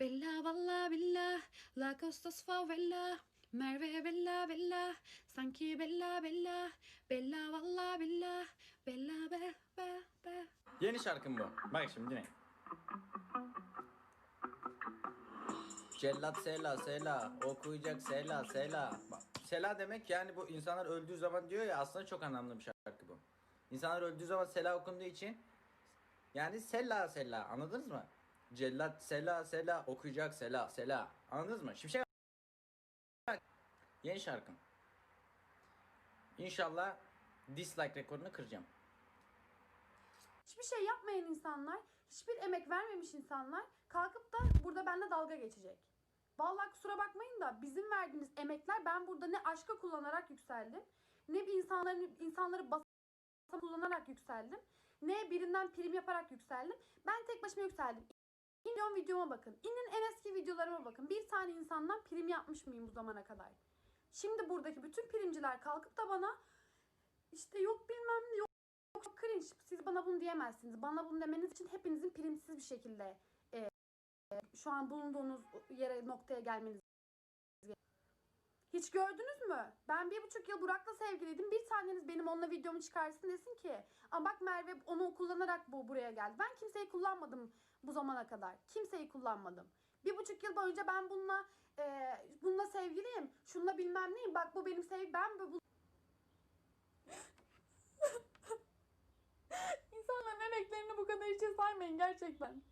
Bella valla billa La Costas favela Merve bella bella Sanki bella bella Bella valla billa Bella be be be Yeni şarkım bu. Bak şimdi dinle. Cellat Sela Sela okuyacak Sela Sela. Sela demek yani bu insanlar öldüğü zaman diyor ya aslında çok anlamlı bir şarkı bu. İnsanlar öldüğü zaman Sela okunduğu için yani Sela Sela anladınız mı? Cellat Sela Sela okuyacak Sela Sela anladınız mı? Şimşek Yeni şarkım. İnşallah dislike rekorunu kıracağım. Hiçbir şey yapmayan insanlar, hiçbir emek vermemiş insanlar kalkıp da burada benimle dalga geçecek. Vallahi kusura bakmayın da bizim verdiğimiz emekler ben burada ne aşka kullanarak yükseldim, ne bir insanların insanları basa kullanarak yükseldim, ne birinden prim yaparak yükseldim. Ben tek başıma yükseldim. İnin videoma bakın. İnin en eski videolarıma bakın. Bir tane insandan prim yapmış mıyım bu zamana kadar? Şimdi buradaki bütün primciler kalkıp da bana işte yok bilmem ne yok çok cringe. Siz bana bunu diyemezsiniz. Bana bunu demeniz için hepinizin primsiz bir şekilde e, şu an bulunduğunuz yere noktaya gelmeniz gerekiyor. Hiç gördünüz mü? Ben bir buçuk yıl Burak'la sevgiliydim. Bir taneniz benim onunla videomu çıkarsın desin ki Aa bak Merve onu kullanarak bu buraya geldi. Ben kimseyi kullanmadım bu zamana kadar. Kimseyi kullanmadım. Bir buçuk yıl boyunca ben bununla e, bununla sevgiliyim. Şununla bilmem neyim. Bak bu benim sevgilim. Ben bu İnsanların emeklerini bu kadar içe saymayın gerçekten.